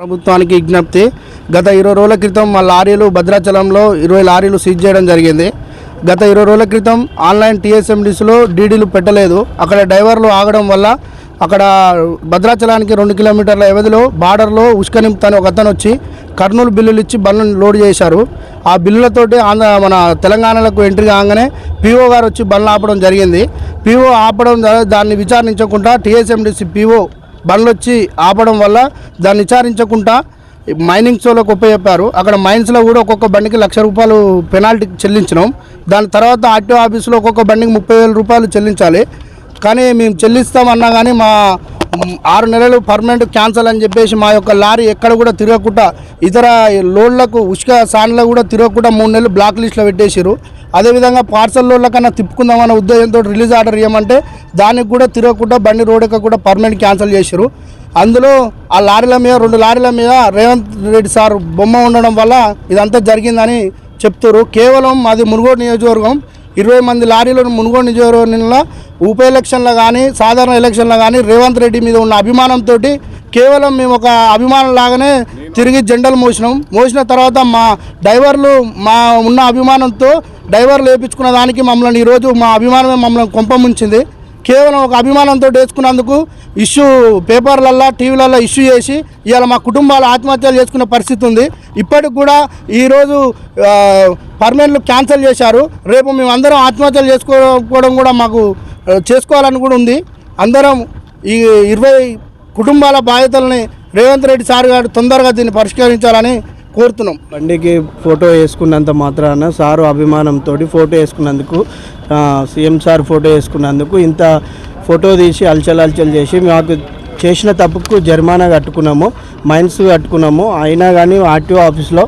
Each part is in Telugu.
ప్రభుత్వానికి విజ్ఞప్తి గత ఇరవై రోజుల క్రితం మా లారీలు భద్రాచలంలో ఇరవై లారీలు సీజ్ చేయడం జరిగింది. గత ఇరవై రోజుల క్రితం ఆన్లైన్ టీఎస్ఎండిస్లో డీడీలు పెట్టలేదు. అక్కడ డ్రైవర్లు ఆగడం వల్ల అక్కడ భద్రాచలానికి రెండు కిలోమీటర్ల వ్యవధిలో బార్డర్లో ఉష్క నింపుతాని ఒక అతను వచ్చి కర్నూలు బిల్లులు ఇచ్చి బండ్లను లోడ్ చేశారు. ఆ బిల్లులతోటి ఆంధ్ర మన తెలంగాణలకు ఎంట్రీ కాగానే పీఓ గారు వచ్చి బండ్లు ఆపడం జరిగింది. పీఓ ఆపడం ద్వారా దాన్ని విచారించకుండా టీఎస్ఎండిసి పీఓ బండ్లు వచ్చి ఆపడం వల్ల దాన్ని విచారించకుండా మైనింగ్ షోలోకి ఉపయోగించారు అక్కడ మైన్స్లో కూడా ఒక్కొక్క బండికి లక్ష రూపాయలు పెనాల్టీ చెల్లించినాం. దాని తర్వాత ఆర్టీఓ ఆఫీస్లో ఒక్కొక్క బండికి ముప్పై వేల రూపాయలు చెల్లించాలి. కానీ మేము చెల్లిస్తామన్నా కానీ మా ఆరు నెలలు పర్మనెంట్ క్యాన్సల్ అని చెప్పేసి మా యొక్క లారీ ఎక్కడ కూడా తిరగకుండా ఇతర లోడ్లకు ఉష్క సాన్లకు కూడా తిరగకుండా మూడు నెలలు బ్లాక్ లిస్ట్లో పెట్టేసారు అదేవిధంగా పార్సల్లో కన్నా తిప్పుకుందామన్న ఉద్దేశంతో రిలీజ్ ఆర్డర్ ఇవ్వమంటే దానికి కూడా తిరగకుండా బండి రోడ్ కూడా పర్మనెంట్ క్యాన్సిల్ చేశారు అందులో ఆ లారీల మీద రెండు లారీల మీద రేవంత్ రెడ్డి సార్ బొమ్మ ఉండడం వల్ల ఇదంతా జరిగిందని చెప్తారు కేవలం అది మునుగోడు నియోజకవర్గం. ఇరవై మంది లారీలను మునుగోడు నియోజకవర్గంలో ఉప ఎలక్షన్లో కానీ సాధారణ ఎలక్షన్లో కానీ రేవంత్ రెడ్డి మీద ఉన్న అభిమానంతో కేవలం మేము ఒక అభిమానం లాగానే తిరిగి జెండలు మోసినాం. మోసిన తర్వాత మా డ్రైవర్లు మా ఉన్న అభిమానంతో డ్రైవర్లు వేయించుకున్న దానికి మమ్మల్ని ఈరోజు మా అభిమానమే మమ్మల్ని కొంపముంచింది కేవలం ఒక అభిమానంతో వేసుకున్నందుకు ఇష్యూ పేపర్లల్లో టీవీలలో ఇష్యూ చేసి ఇవాళ మా కుటుంబాలు ఆత్మహత్యలు చేసుకునే పరిస్థితి ఉంది. ఇప్పటికి కూడా ఈరోజు పర్మనెంట్లు క్యాన్సిల్ చేశారు. రేపు మేము అందరం ఆత్మహత్యలు చేసుకోవడం కూడా మాకు చేసుకోవాలని కూడా ఉంది. అందరం ఈ ఇరవై కుటుంబాల బాధ్యతల్ని రేవంత్ రెడ్డి సార్ గారు తొందరగా దీన్ని పరిష్కరించాలని కోరుతున్నాం. బండికి ఫోటో వేసుకున్నంత మాత్రాన సారు అభిమానంతో ఫోటో వేసుకున్నందుకు సీఎం సార్ ఫోటో వేసుకున్నందుకు ఇంత ఫోటో తీసి అల్చల్ అల్చల్ చేసి మాకు చేసిన తప్పుకు జరిమానా కట్టుకున్నాము మైన్స్ కట్టుకున్నాము. అయినా కానీ ఆర్టీఓ ఆఫీస్లో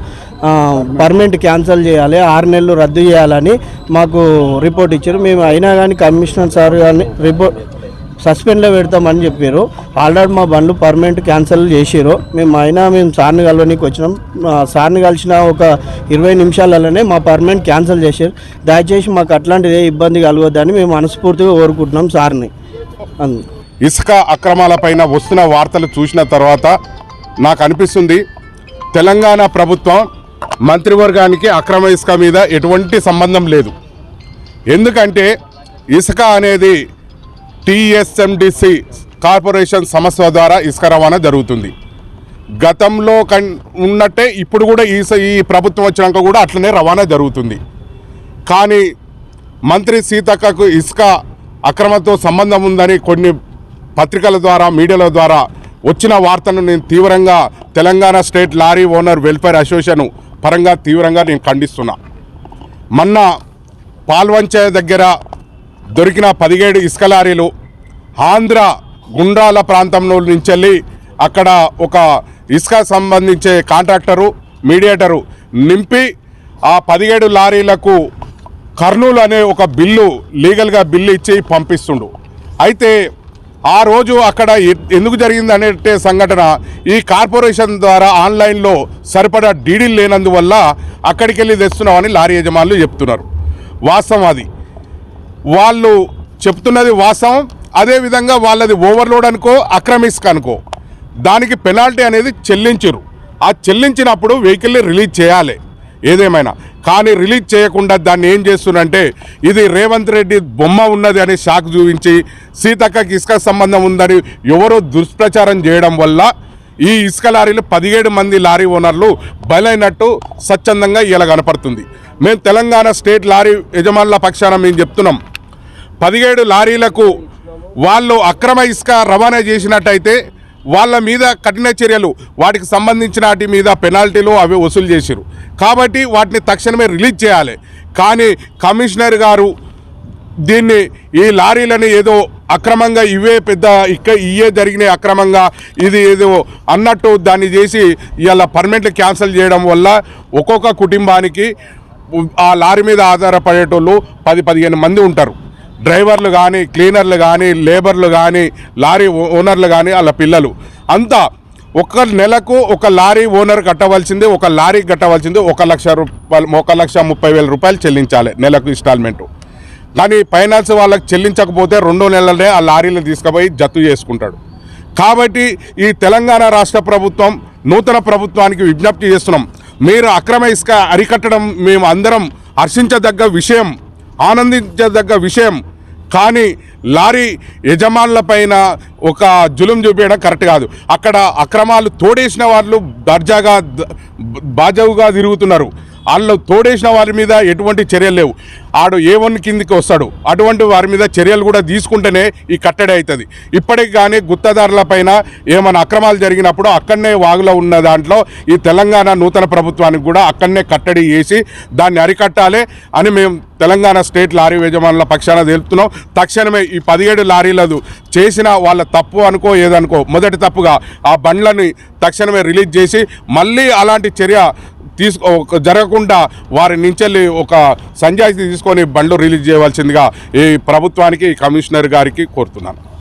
పర్మనెంట్ క్యాన్సిల్ చేయాలి ఆరు నెలలు రద్దు చేయాలని మాకు రిపోర్ట్ ఇచ్చారు. మేము అయినా కానీ కమిషనర్ సార్ కానీ రిపోర్ట్ సస్పెండ్లో పెడతామని చెప్పారు. ఆల్రెడీ మా బండ్లు పర్మనెంట్ క్యాన్సిల్ చేసారు మేము అయినా మేము సార్ని కలవనీకి వచ్చినాం. సార్ని కలిసిన ఒక ఇరవై నిమిషాలలోనే మా పర్మనెంట్ క్యాన్సిల్ చేశారు దయచేసి మాకు అట్లాంటిది ఏ ఇబ్బంది కలగొద్దని మేము మనస్ఫూర్తిగా కోరుకుంటున్నాం సార్ని. ఇసుక అక్రమాలపైన వస్తున్న వార్తలు చూసిన తర్వాత నాకు అనిపిస్తుంది తెలంగాణ ప్రభుత్వం మంత్రివర్గానికి అక్రమ ఇసుక మీద ఎటువంటి సంబంధం లేదు. ఎందుకంటే ఇసుక అనేది టీఎస్ఎండిసి కార్పొరేషన్ సంస్థ ద్వారా ఇసుక రవాణా జరుగుతుంది. గతంలో కన్ ఉన్నట్టే ఇప్పుడు కూడా ఈ ఈ ప్రభుత్వం వచ్చినాక కూడా అట్లనే రవాణా జరుగుతుంది. కానీ మంత్రి సీతక్కకు ఇసుక అక్రమంతో సంబంధం ఉందని కొన్ని పత్రికల ద్వారా మీడియాల ద్వారా వచ్చిన వార్తను నేను తీవ్రంగా Telangana state lorry owner welfare association పరంగా తీవ్రంగా నేను ఖండిస్తున్నా. మొన్న పాల్వంచ దగ్గర దొరికిన పదిహేడు ఇసుక లారీలు ఆంధ్ర గుండ్రాల ప్రాంతంలో నుంచి వెళ్ళి అక్కడ ఒక ఇసుక సంబంధించే కాంట్రాక్టరు మీడియేటరు నింపి ఆ పదిహేడు లారీలకు కర్నూలు అనే ఒక బిల్లు లీగల్గా బిల్లు ఇచ్చి పంపిస్తుండు. అయితే ఆ రోజు అక్కడ ఎందుకు జరిగింది అనేటే సంఘటన ఈ కార్పొరేషన్ ద్వారా ఆన్లైన్లో సరిపడా డీడీలు లేనందువల్ల అక్కడికి వెళ్ళి తెస్తున్నామని లారీ యజమానులు చెప్తున్నారు. వాస్తవం అది. వాళ్ళు చెప్తున్నది వాస్తవం. అదేవిధంగా వాళ్ళది ఓవర్లోడ్ అనుకో అక్రమిస్క్ అనుకో. దానికి పెనాల్టీ అనేది చెల్లించరు ఆ చెల్లించినప్పుడు వెహికల్ని రిలీజ్ చేయాలి. ఏదేమైనా. కానీ రిలీజ్ చేయకుండా దాన్ని ఏం చేస్తున్నారంటే ఇది రేవంత్ రెడ్డి బొమ్మ ఉన్నది అని షాక్ చూపించి సీతక్కకి ఇసుక సంబంధం ఉందని ఎవరో దుష్ప్రచారం చేయడం వల్ల ఈ ఇసుక లారీలు పదిహేడు మంది లారీ ఓనర్లు బలైనట్టు స్వచ్ఛందంగా ఇలా కనపడుతుంది. మేము తెలంగాణ స్టేట్ లారీ యజమానుల పక్షాన మేము చెప్తున్నాం. పదిహేడు లారీలకు వాళ్ళు అక్రమ ఇసుక రవాణా చేసినట్టయితే వాళ్ళ మీద కఠిన చర్యలు వాటికి సంబంధించిన వాటి మీద పెనాల్టీలు అవి వసూలు చేసిరు కాబట్టి వాటిని తక్షణమే రిలీజ్ చేయాలి. కానీ కమిషనర్ గారు దీన్ని ఈ లారీలని ఏదో అక్రమంగా ఇవే పెద్ద ఇక్క ఇవే జరిగినాయి అక్రమంగా ఇది ఏదో అన్నట్టు దాన్ని చేసి ఇలా పర్మనెంట్ క్యాన్సిల్ చేయడం వల్ల ఒక్కొక్క కుటుంబానికి ఆ లారీ మీద ఆధారపడేటోళ్ళు పది పదిహేను మంది ఉంటారు. డ్రైవర్లు కానీ క్లీనర్లు కానీ లేబర్లు కానీ లారీ ఓనర్లు కానీ వాళ్ళ పిల్లలు. అంతా ఒక నెలకు ఒక లారీ ఓనర్ కట్టవలసింది ఒక లారీ కట్టవలసింది ఒక లక్ష రూపాయలు ఒక లక్ష ముప్పై వేల రూపాయలు చెల్లించాలి నెలకు ఇన్స్టాల్మెంట్. కానీ ఫైనాన్స్ వాళ్ళకి చెల్లించకపోతే రెండో నెలలనే ఆ లారీలు తీసుకుపోయి జత్తు చేసుకుంటాడు. కాబట్టి ఈ తెలంగాణ రాష్ట్ర ప్రభుత్వం నూతన ప్రభుత్వానికి విజ్ఞప్తి చేస్తున్నాం. మీరు అక్రమ ఇసుక అరికట్టడం మేము అందరం హర్షించదగ్గ విషయం ఆనందించదగ్గ విషయం కానీ లారీ యజమానుల పైన ఒక జులుం చూపించడం కరెక్ట్ కాదు. అక్కడ అక్రమాలు తోడేసిన వాళ్ళు దర్జాగా బాజవుగా తిరుగుతున్నారు. వాళ్ళు తోడేసిన వారి మీద ఎటువంటి చర్యలు లేవు. ఆడు ఏ వన్ కిందికి వస్తాడు. అటువంటి వారి మీద చర్యలు కూడా తీసుకుంటేనే ఈ కట్టడి అవుతుంది ఇప్పటికి కానీ గుత్తదారుల పైన ఏమైనా అక్రమాలు జరిగినప్పుడు అక్కడనే వాగులో ఉన్న దాంట్లో ఈ తెలంగాణ నూతన ప్రభుత్వానికి కూడా అక్కడనే కట్టడి చేసి దాన్ని అరికట్టాలి అని మేము తెలంగాణ స్టేట్ లారీ యజమానుల పక్షాన తెలుపుతున్నాం. తక్షణమే ఈ పదిహేడు లారీలదు చేసిన వాళ్ళ తప్పు అనుకో ఏదనుకో మొదటి తప్పుగా ఆ బండ్లని తక్షణమే రిలీజ్ చేసి మళ్ళీ అలాంటి చర్య తీసుకో జరగకుండా వారి నుంచి ఒక సంజాయితీ తీసుకొని బండ్లు రిలీజ్ చేయవలసిందిగా ఈ ప్రభుత్వానికి కమిషనర్ గారికి కోరుతున్నాను.